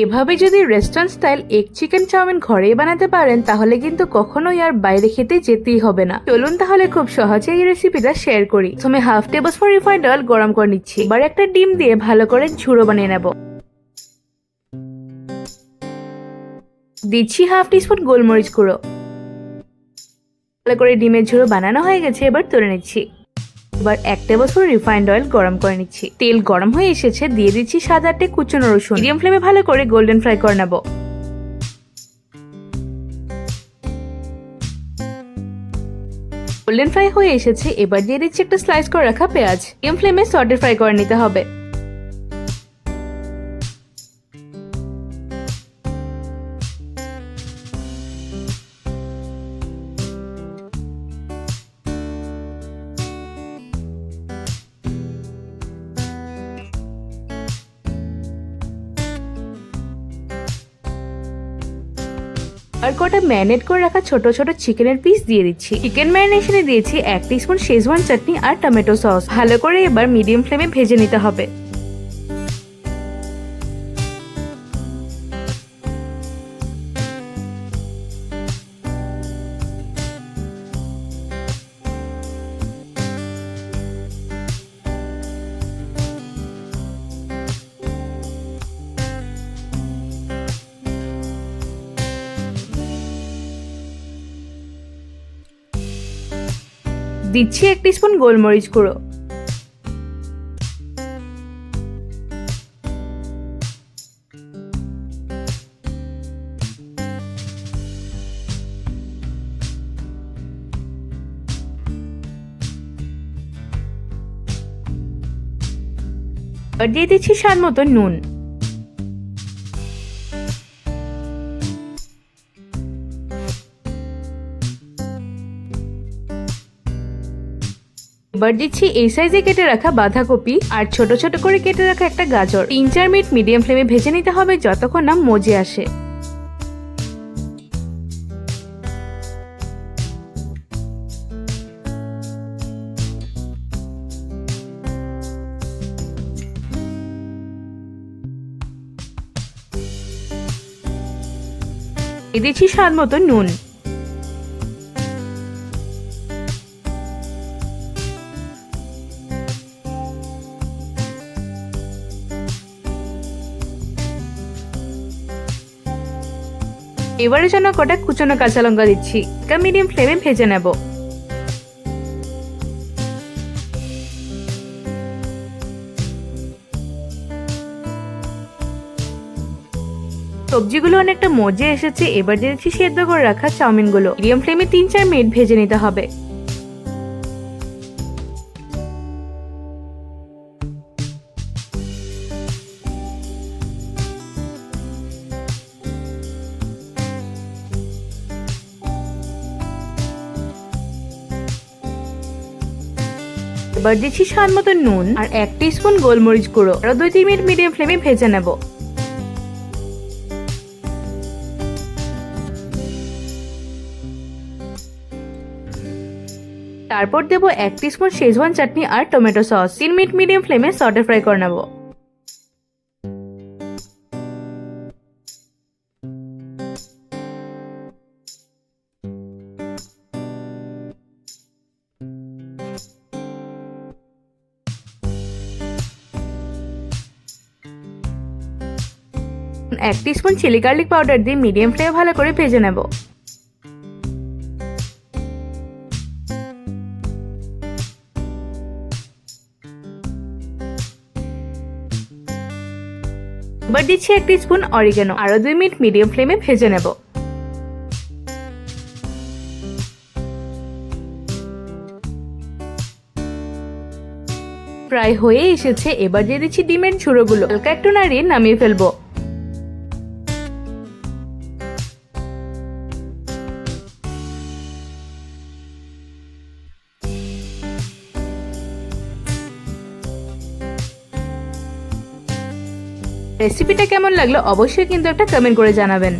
এভাবে যদি restaurant style egg chicken chowmein ঘরেই বানাতে পারেন, তাহলে কিন্তু কখনোই আর বাইরে খেতে যেতেই হবে না। চলুন তাহলে খুব সহজে এই রেসিপিটা শেয়ার করি। প্রথমে half tablespoon refined oil গরম করে নিচ্ছি। এবার একটা ডিম দিয়ে ভালো করে ঝুড়ো বানিয়ে নেব। দিচ্ছি হাফ টিস্পুন গোলমরিচ গুঁড়ো। ভালো করে ডিমের ঝুড়ো বানানো হয়ে গেছে, এবার তুলে নিচ্ছি। এবার এক টেবিল স্পুন রিফাইন্ড অয়েল গরম করে নিচ্ছি। তেল গরম হয়ে এসেছে, দিয়ে দিচ্ছি সাত আটটে কুচনো রসুন। মিডিয়াম ফ্লেমে ভালো করে গোল্ডেন ফ্রাই করে নেব। গোল্ডেন ফ্রাই হয়ে এসেছে, এবার দিয়ে দিচ্ছি একটা স্লাইস করে রাখা পেঁয়াজ। মিডিয়াম ফ্লেমে সটে ফ্রাই করে নিতে হবে। আর কটা ম্যারিনেট করে রাখা ছোট ছোট চিকেনের পিস দিয়ে দিচ্ছি। চিকেন ম্যারিনেশনে দিয়েছি এক টিস্পুন শেজওয়ান চাটনি আর টমেটো সস ভালো করে এবার মিডিয়াম ফ্লেমে ভেজে নিতে হবে। দিচ্ছি এক টিস্পুন গোলমরিচ গুঁড়ো। দিয়ে দিচ্ছি স্বাদ মতো নুন। এবার দিচ্ছি এই সাইজে কেটে রাখা বাঁধাকপি আর ছোট ছোট করে কেটে রাখা একটা গাজর। তিন চার মিনিট মিডিয়াম ফ্লেমে ভেজে নিতে হবে যতক্ষণ না মজে আসে। দিচ্ছি স্বাদ মতো নুন। এবারের জন্য কটা কুচনো কাঁচা লঙ্কা দিচ্ছি। এটা মিডিয়াম ফ্লেমে ভেজে নেব। সবজিগুলো অনেকটা মজে এসেছে, এবার দিয়ে দিচ্ছি সেদ্ধ করে রাখা চাউমিনগুলো। মিডিয়াম ফ্লেমে তিন চার মিনিট ভেজে নিতে হবে। এবার দিচ্ছি স্বাদ মতো নুন আর এক স্পুন গোলমরিচ গুঁড়ো। আরও দুই তিন মিনিট মিডিয়াম ফ্লেমে ভেজে নেব। তারপর দেবো এক স্পুন শেজওয়ান চাটনি আর টমেটো সস তিন মিনিট মিডিয়াম ফ্লেমে সটে ফ্রাই করে নেব। এক স্পুন চিলি গার্লিক পাউডার দিয়ে মিডিয়াম ফ্লেমে ভালো করে ভেজে নেব। এবার দিচ্ছি এক স্পুন অরিগানো আরও দুই মিনিট মিডিয়াম ফ্লেমে ভেজে নেব। প্রায় হয়ে এসেছে। এবার দিয়ে দিচ্ছি ডিমের ঝুড়োগুলো। হালকা একটু নাড়িয়ে নামিয়ে ফেলব। রেসিপিটা কেমন লাগল অবশ্যই কিন্তু একটা কমেন্ট করে জানাবেন।